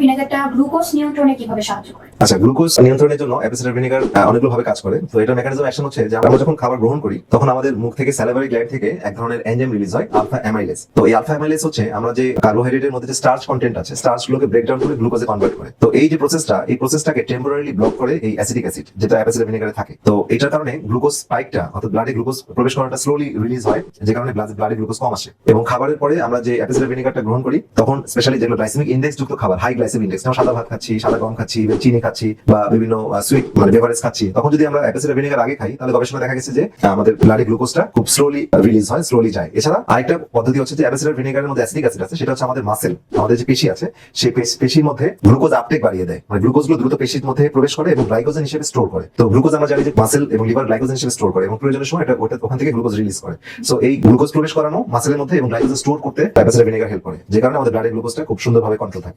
ভিনেগারটা glucose নিয়ন্ত্রণে কীভাবে সাহায্য করে? আচ্ছা গ্লুকোজ নিয়ন্ত্রণের জন্য ভিনেগার অনেকগুলো ভাবে কাজ করে। তো এটা মেকানিজম অ্যাকশন হচ্ছে যে আমরা যখন খাবার গ্রহণ করি, তখন আমাদের মুখ থেকে স্যালাভারি গ্ল্যান্ড থেকে এক ধরনের এনজাইম রিলিজ হয় আলফা অ্যামাইলেস তো এই আলফা অ্যামাইলেস হচ্ছে আমরা যে কার্বোহাইড্রেটের মধ্যে যে স্টার্চ কন্টেন্ট আছে স্টার্চ গুলোকে ব্রেকডাউন করে গ্লুকোজে কনভার্ট করে। তো এই যে প্রসেসটা এই প্রসেসটাকে টেম্পোরারি ব্লক করে এই অ্যাসিডিক অ্যাসিড যেটা অ্যাপেল সাইডার ভিনেগারে থাকে। তো এটার কারণে গ্লুকোজ স্পাইকটা অর্থাৎ ব্লাডে গ্লুকোজ প্রবেশ করাটা স্লোলি রিলিজ হয়, যে কারণে ব্লাডে গ্লুকোজ কম আসে। এবং খাবারের পরে আমরা যে অ্যাপেল সাইডার ভিনেগারটা গ্রহণ করি, তখন স্পেশালি যেগুলো গ্লাইসেমিক ইন্ডেক্স যুক্ত খাবার হাই গ্লাইসেমিক ইন্ডেক্স যেমন সাদা ভাত খাচ্ছি, সাদা গম খাচ্ছি চিনি খাচ্ছি, বা বিভিন্ন সুইট মানে বেভারেজ খাচ্ছি, তখন যদি আমরা অ্যাপেল ভিনেগার আগে খাই, তাহলে গবেষণা দেখা গেছে যে আমাদের ব্লাডে গ্লুকোজটা খুব স্লোলি রিলিজ হয় স্লোলি যায়। এছাড়া আরেকটা পদ্ধতি হচ্ছে যে অ্যাপেল ভিনেগারের মধ্যে অ্যাসিডিক অ্যাসিড আছে, সেটা হচ্ছে আমাদের মাসেল আমাদের যে পেশি আছে সেই পেশির মধ্যে গ্লুকোজ আপটেক বাড়িয়ে দেয়। মানে গ্লুকোজগুলো দ্রুত পেশির মধ্যে প্রবেশ করে এবং গ্লাইকোজেন হিসেবে স্টোর করে। তো গ্লুকোজ আমরা জানি যে মাসেল এবং লিভার গ্লাইকোজেন হিসেবে স্টোর করে এবং প্রয়োজনের সময় এটা, ওটা ওখান থেকে গ্লুকোজ রিলিজ করে। সো এই গ্লুকোজ প্রবেশ করানো মাসেলের মধ্যে এবং গ্লাইকোজেন স্টোর করতে অ্যাপেল সাইডার ভিনেগার হেল্প করে, যে কারণে আমাদের ব্লাডে গ্লুকোজটা খুব সুন্দরভাবে কন্ট্রোল থাকে।